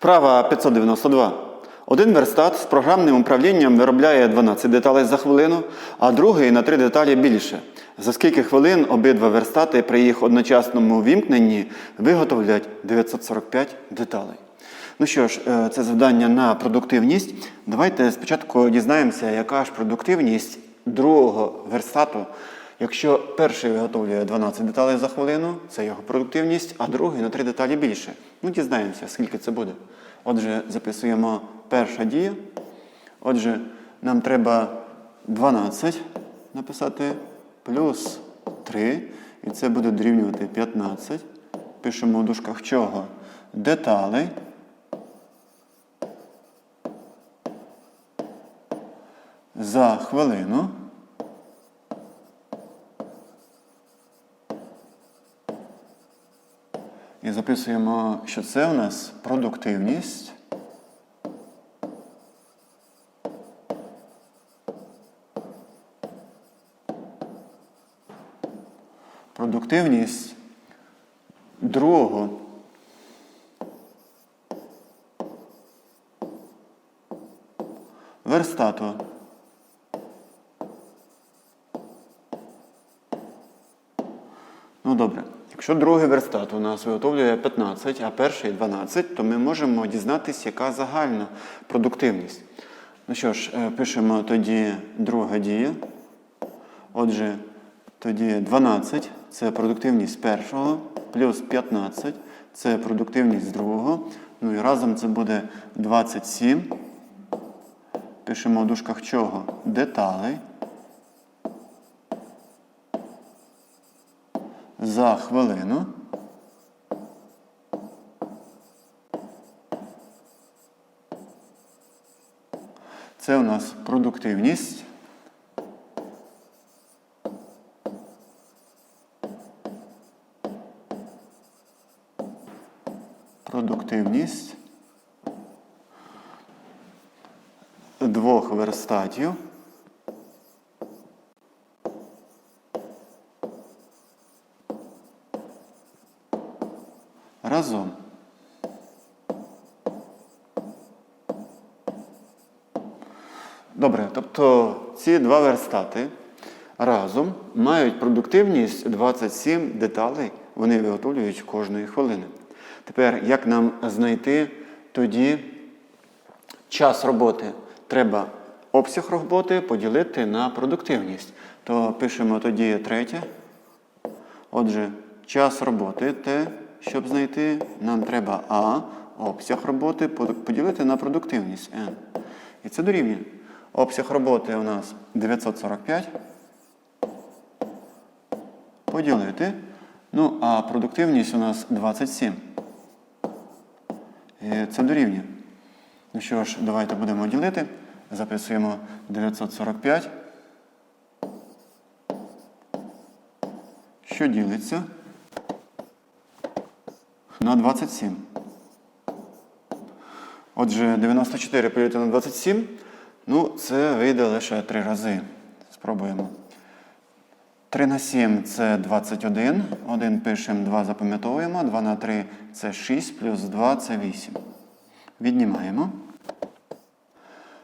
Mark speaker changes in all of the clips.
Speaker 1: Вправа 592. Один верстат з програмним управлінням виробляє 12 деталей за хвилину, а другий на 3 деталі більше. За скільки хвилин обидва верстати при їх одночасному вімкненні виготовлять 945 деталей. Ну що ж, е, це завдання на продуктивність. Давайте спочатку дізнаємося, яка ж продуктивність другого верстату. Якщо перший виготовлює 12 деталей за хвилину, це його продуктивність, а другий на 3 деталі більше. Ну, дізнаємося, скільки це буде. Отже, записуємо перша дія. Отже, нам треба 12 написати плюс 3, і це буде дорівнювати 15. Пишемо в дужках чого? Деталей. За хвилину. І записуємо, що це у нас продуктивність. Продуктивність другого верстату. Ну добре. Якщо другий верстат у нас виготовлює 15, а перший 12, то ми можемо дізнатися, яка загальна продуктивність. Ну що ж, е, пишемо тоді друга дія. Отже, тоді 12 це продуктивність першого, плюс 15 це продуктивність другого. Ну і разом це буде 27. Пишемо в дужках чого? Деталей. За хвилину. Це у нас продуктивність. Продуктивність двох верстатів. Разом. Добре, тобто ці два верстати разом мають продуктивність 27 деталей, вони виготовлюють кожної хвилини. Тепер, як нам знайти тоді час роботи? Треба обсяг роботи поділити на продуктивність. То пишемо тоді третє. Отже, час роботи Т щоб знайти, нам треба А, обсяг роботи поділити на продуктивність N. І це дорівнює. Обсяг роботи у нас 945. Поділити. Ну, а продуктивність у нас 27. І це дорівнює. Ну що ж, давайте будемо ділити. Записуємо 945. Що ділиться? На 27. Отже, 94 поділити на 27. Ну, це вийде лише 3 рази. Спробуємо. 3 на 7 це 21. 1 пишемо, 2 запам'ятовуємо. 2 на 3 це 6, плюс 2 це 8. Віднімаємо.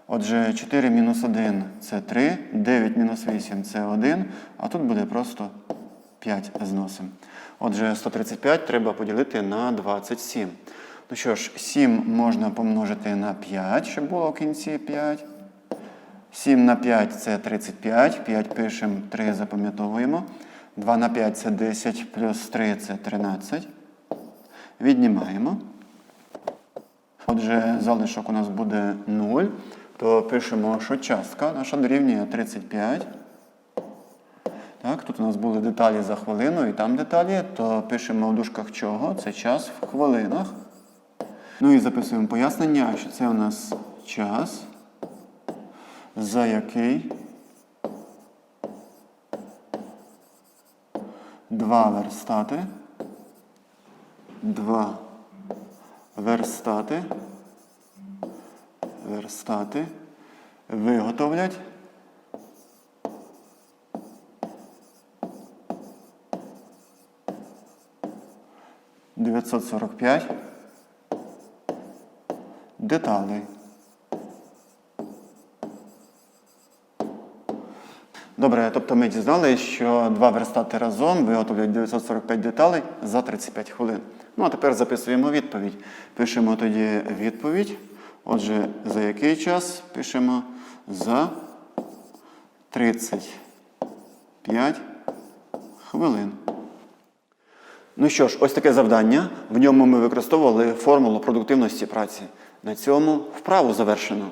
Speaker 1: Отже, 4 мінус 1 це 3, 9 мінус 8 це 1, а тут буде просто 5 зносимо. Отже, 135 треба поділити на 27. Ну що ж, 7 можна помножити на 5, щоб було в кінці 5. 7 на 5 це 35. 5 пишемо, 3 запам'ятовуємо. 2 на 5 це 10, плюс 3 це 13. Віднімаємо. Отже, залишок у нас буде 0. То пишемо, що частка наша дорівнює 35. Так, Тут у нас були деталі за хвилину і там деталі, то пишемо в дужках чого? Це час в хвилинах. Ну і записуємо пояснення, що це у нас час, за який два верстати. Два верстати. Верстати виготовлять. 945 деталей. Добре, тобто ми дізналися, що два верстати разом виготовлять 945 деталей за 35 хвилин. Ну а тепер записуємо відповідь. Пишемо тоді відповідь. Отже, за який час пишемо за 35 хвилин. Ну що ж, ось таке завдання. В ньому ми використовували формулу продуктивності праці. На цьому вправу завершено.